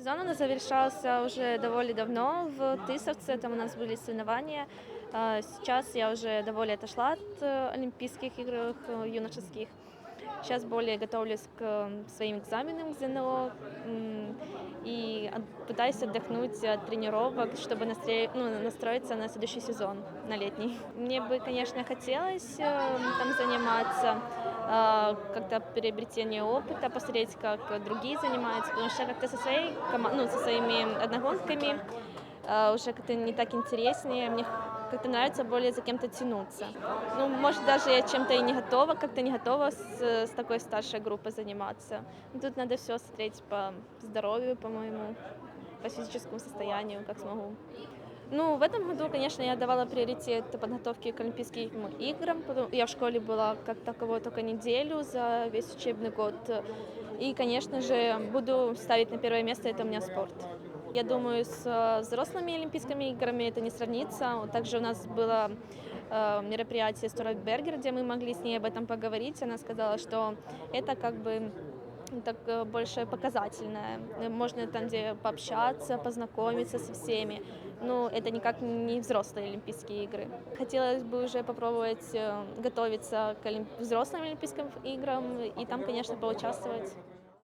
Сезон у нас завершался уже довольно давно в Тысовце, там у нас были соревнования. А, Сейчас я уже довольно отошла от э, Олимпийских игр э, юношеских. Сейчас более готовлюсь к своим экзаменам к ЗНО и пытаюсь отдохнуть от тренировок, чтобы настре- ну, настроиться на следующий сезон, на летний. Мне бы, конечно, хотелось э, там заниматься, как-то приобретение опыта, посмотреть, как другие занимаются, потому что как-то со своей ну, со своими одногонками а, уже как-то не так интереснее, мне как-то нравится более за кем-то тянуться. Ну, может, даже я чем-то и не готова, как-то не готова с, с такой старшей группой заниматься. Ну, Тут надо все смотреть по здоровью, по-моему, по физическому состоянию, как смогу. Ну, в этом году, конечно, я давала приоритет подготовке к Олимпийским играм. потому- Я в школе была как таковой только неделю за весь учебный год. И, конечно же, буду ставить на первое место это у меня спорт. Я думаю, с э, взрослыми Олимпийскими играми это не сравнится. Также у нас было э, мероприятие Стора Бергер, где мы могли с ней об этом поговорить. Она сказала, что это как бы так э, больше показательное. Можно там где пообщаться, познакомиться со всеми. Но это никак не взрослые Олимпийские игры. Хотелось бы уже попробовать э, готовиться к взрослым Олимпийским играм и там, конечно, поучаствовать.